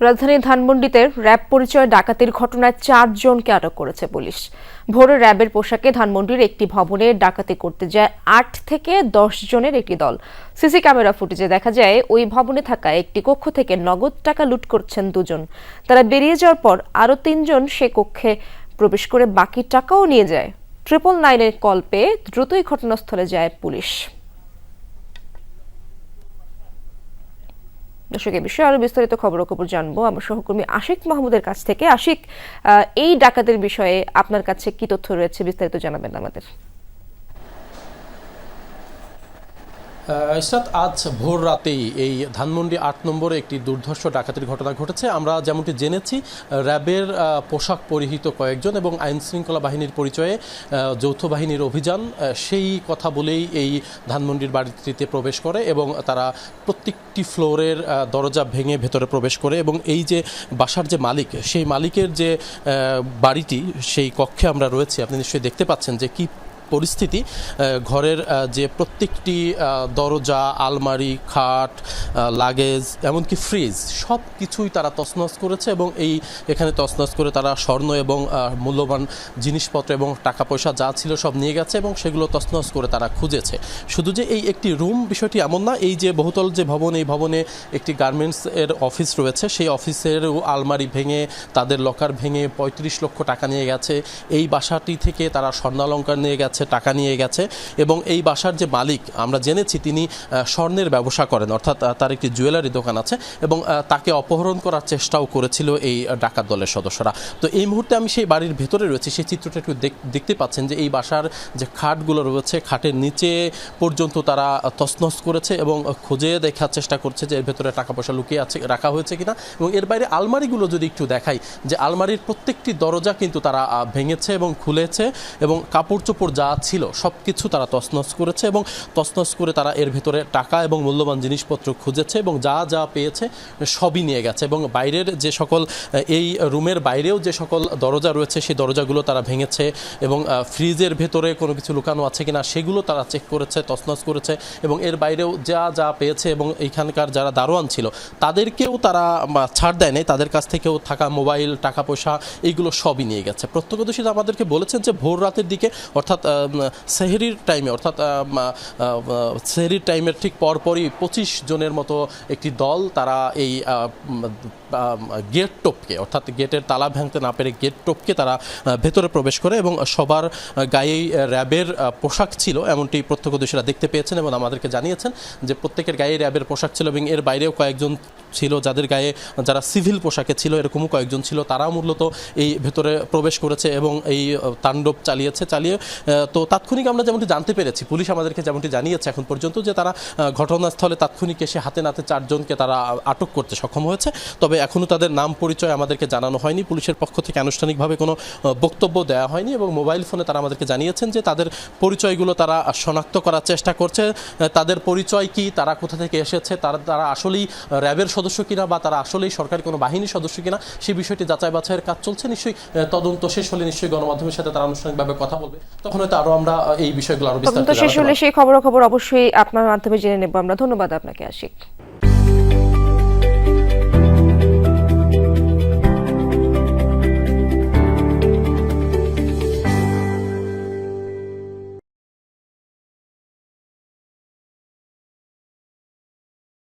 রাজধানীর ধানমন্ডিতে র্যাব পরিচয় ডাকাতির ঘটনায় চারজনকে আটক করেছে পুলিশ। ভোরে র্যাবের পোশাকে ধানমন্ডির একটি ভবনে ডাকাতি করতে যায় আট থেকে দশ জনের একটি দল। সিসি ক্যামেরা ফুটেজে দেখা যায়, ওই ভবনে থাকা একটি কক্ষ থেকে নগদ টাকা লুট করছেন দুজন। তারা বেরিয়ে যাওয়ার পর আরও তিনজন সে কক্ষে প্রবেশ করে বাকি টাকাও নিয়ে যায়। ট্রিপল নাইনের কল পেয়ে দ্রুতই ঘটনাস্থলে যায় পুলিশ। দর্শক এ বিষয়ে আরও বিস্তারিত খবর খবর জানব। আমার সহকর্মী আশিক মাহমুদের কাছ থেকে। আশিক এই ডাকাতের বিষয়ে আপনার কাছে কি তথ্য রয়েছে বিস্তারিত জানাবেন আমাদের। ইসরাত, আজ ভোর রাতেই এই ধানমন্ডি আট নম্বরে একটি দুর্ধর্ষ ডাকাতির ঘটনা ঘটেছে। আমরা যেমনটি জেনেছি, র্যাবের পোশাক পরিহিত কয়েকজন এবং আইন শৃঙ্খলা বাহিনীর পরিচয়ে যৌথ বাহিনীর অভিযান সেই কথা বলেই এই ধানমন্ডির বাড়িটিতে প্রবেশ করে এবং তারা প্রত্যেকটি ফ্লোরের দরজা ভেঙে ভেতরে প্রবেশ করে এবং এই যে বাসার যে মালিক, সেই মালিকের যে বাড়িটি, সেই কক্ষে আমরা রয়েছি। আপনি নিশ্চয়ই দেখতে পাচ্ছেন যে কি পরিস্থিতি ঘরের যে প্রত্যেকটি দরজা, আলমারি, খাট লাগেজ, এমনকি ফ্রিজ সব কিছুই তারা তছনছ করেছে এবং এই, এখানে তছনছ করে তারা স্বর্ণ এবং মূল্যবান জিনিসপত্র এবং টাকা পয়সা যা ছিল সব নিয়ে গেছে এবং সেগুলো তছনছ করে তারা খুঁজেছে। শুধু যে এই একটি রুম বিষয়টি এমন না, এই যে বহুতল যে ভবন, এই ভবনে একটি গার্মেন্টস এর অফিস রয়েছে, সেই অফিসের আলমারি ভেঙে, তাদের লকার ভেঙে পঁয়ত্রিশ লক্ষ টাকা নিয়ে গেছে। এই বাসাটি থেকে তারা স্বর্ণালঙ্কার নিয়ে গেছে। টাকা নিয়ে গেছে এবং এই বাসার যে মালিক, আমরা জেনেছি তিনি স্বর্ণের ব্যবসা করেন, অর্থাৎ তার একটি জুয়েলারি দোকান আছে এবং তাকে অপহরণ করার চেষ্টাও করেছিল এই ডাকাত দলের সদস্যরা। তো এই মুহূর্তে আমি সেই বাড়ির ভেতরে রয়েছি, সেই চিত্রটা একটু দেখ- দেখতে পাচ্ছেন যে এই বাসার যে খাটগুলো রয়েছে, খাটের নিচে পর্যন্ত তারা তছনছ করেছে এবং খুঁজে দেখার চেষ্টা করছে যে এর ভেতরে টাকা পয়সা লুকিয়ে আছে, রাখা হয়েছে কিনা এবং এর বাইরে আলমারিগুলো যদি একটু দেখাই, যে আলমারির প্রত্যেকটি দরজা কিন্তু তারা ভেঙেছে এবং খুলেছে এবং কাপড় চোপড় যা ছিল সব কিছু তারা তছনছ করেছে এবং তছনছ করে তারা এর ভেতরে টাকা এবং মূল্যবান জিনিসপত্র খুঁজেছে এবং যা যা পেয়েছে সবই নিয়ে গেছে এবং বাইরের যে সকল এই রুমের বাইরেও যে সকল দরজা রয়েছে সেই দরজাগুলো তারা ভেঙেছে এবং ফ্রিজের ভেতরে কোনো কিছু লুকানো আছে কিনা সেগুলো তারা চেক করেছে, তছনছ করেছে এবং এর বাইরেও যা যা পেয়েছে এবং এইখানকার যারা দারোয়ান ছিল তাদেরকেও তারা ছাড় দেয় তাদের কাছ থেকেও থাকা মোবাইল, টাকা পয়সা, এইগুলো সবই নিয়ে গেছে। প্রত্যক্ষদর্শীরা আমাদেরকে বলেছেন যে ভোর রাতের দিকে, অর্থাৎ সেহরির টাইমে অর্থাৎ সেহরির টাইমের ঠিক পরপরই পঁচিশ জনের মতো একটি দল তারা এই গেট টোপকে অর্থাৎ গেটের তালা ভাঙতে না পেরে গেট টোপকে তারা ভেতরে প্রবেশ করে এবং সবার গায়েই র্যাবের পোশাক ছিল, এমনটি প্রত্যক্ষদর্শীরা দেখতে পেয়েছেন এবং আমাদেরকে জানিয়েছেন যে প্রত্যেকের গায়ে র্যাবের পোশাক ছিল এবং এর বাইরেও কয়েকজন ছিল, যাদের গায়ে যারা সিভিল পোশাকে ছিল, এরকমও কয়েকজন ছিল, তারাও মূলত এই ভেতরে প্রবেশ করেছে এবং এই তাণ্ডব চালিয়েছে, চালিয়ে তো তাৎক্ষণিক আমরা যেমনটি জানতে পেরেছি, পুলিশ আমাদেরকে যেমনটি জানিয়েছে এখন পর্যন্ত যে তারা ঘটনাস্থলে তাৎক্ষণিক এসে হাতে নাতে চারজনকে তারা আটক করতে সক্ষম হয়েছে। তবে এখনও তাদের নাম পরিচয় আমাদেরকে জানানো হয়নি, পুলিশের পক্ষ থেকে আনুষ্ঠানিকভাবে কোনো বক্তব্য দেওয়া হয়নি এবং মোবাইল ফোনে তারা আমাদেরকে জানিয়েছেন যে তাদের পরিচয়গুলো তারা শনাক্ত করার চেষ্টা করছে। তাদের পরিচয় কি, তারা কোথা থেকে এসেছে, তারা তারা আসলেই র্যাবের সদস্য কিনা বা তারা আসলেই সরকারি কোনো বাহিনীর সদস্য কিনা সেই বিষয়টি যাচাই বাছাইয়ের কাজ চলছে। নিশ্চয়ই তদন্ত শেষ হলে নিশ্চয়ই গণমাধ্যমের সাথে তারা আনুষ্ঠানিকভাবে কথা বলবে। তখন হয়তো আরও আমরা এই বিষয়গুলো আরও বিস্তারিত শেষ হলে। সেই খবর খবর অবশ্যই আপনার মাধ্যমে জেনে নেব। আমরা ধন্যবাদ আপনাকে আশিক।